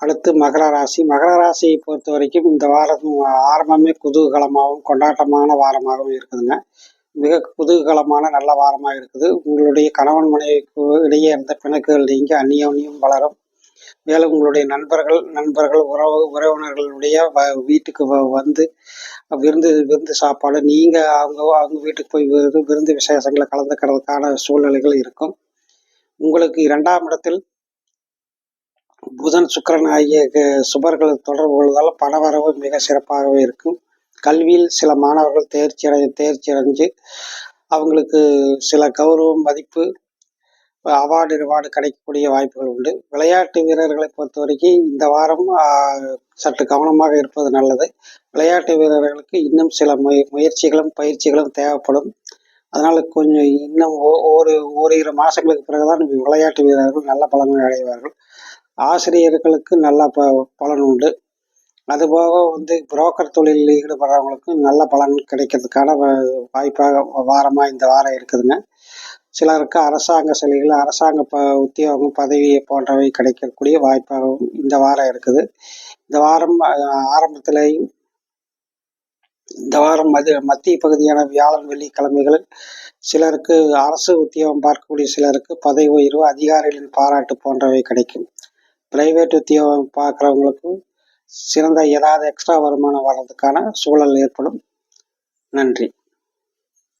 அடுத்து மகர ராசி. மகர ராசியை பொறுத்த வரைக்கும் இந்த வாரம் ஆரம்பமே குதூகலமாகவும் கொண்டாட்டமான வாரமாகவும் இருக்குதுங்க. மிக குதூகலமான நல்ல வாரமாக இருக்குது. உங்களுடைய கணவன் மனைவிக்கு இடையே இருந்த பிணக்குகள் நீங்கி அந்நியோன்யம் வளரும். மேலும் உங்களுடைய நண்பர்கள் நண்பர்கள் உறவு உறவினர்களுடைய வ வீட்டுக்கு வ வந்து விருந்து விருந்து சாப்பாடு நீங்கள் அவங்க அவங்க வீட்டுக்கு போய் விருந்து விருந்து விசேஷங்களை கலந்துக்கிறதுக்கான சூழ்நிலைகள் இருக்கும். உங்களுக்கு இரண்டாம் இடத்தில் புதன் சுக்கிரன் ஆகிய சுபர்கள் தொடர்பு கொள்வதால் பணவரவு மிக சிறப்பாகவே இருக்கும். கல்வியில் சில மாணவர்கள் தேர்ச்சி அடை தேர்ச்சி அடைஞ்சு அவங்களுக்கு சில கௌரவம் மதிப்பு அவார்டு ரிவார்டு கிடைக்கக்கூடிய வாய்ப்புகள் உண்டு. விளையாட்டு வீரர்களை பொறுத்த வரைக்கும் இந்த வாரம் சற்று கவனமாக இருப்பது நல்லது. விளையாட்டு வீரர்களுக்கு இன்னும் சில முய முயற்சிகளும் பயிற்சிகளும் தேவைப்படும். அதனால் கொஞ்சம் இன்னும் ஓ- ஒரு ஓரிரு மாதங்களுக்கு பிறகுதான் விளையாட்டு வீரர்கள் நல்ல பலன்கள் அடைவார்கள். ஆசிரியர்களுக்கு நல்ல ப பலன் உண்டு. அதுபோக வந்து புரோக்கர் தொழிலில் ஈடுபடுறவங்களுக்கும் நல்ல பலன் கிடைக்கிறதுக்கான வ- வாய்ப்பாக வாரமாக இந்த வாரம் இருக்குதுங்க. சிலருக்கு அரசாங்க சலுகைகள் அரசாங்க ப உத்தியோகம் பதவி போன்றவை கிடைக்கக்கூடிய வாய்ப்பாகவும் இந்த வாரம் இருக்குது. இந்த வாரம் ஆரம்பத்திலேயும் இந்த வாரம் மது மத்திய பகுதியான வியாழன் வெள்ளிக்கிழமைகளில் சிலருக்கு அரசு உத்தியோகம் பார்க்கக்கூடிய சிலருக்கு பதவி உயர்வு அதிகாரிகளின் பாராட்டு போன்றவை கிடைக்கும். பிரைவேட் உத்தியோகம் பார்க்குறவங்களுக்கு சிறந்த ஏதாவது எக்ஸ்ட்ரா வருமானம் வர்றதுக்கான சூழல் ஏற்படும். நன்றி.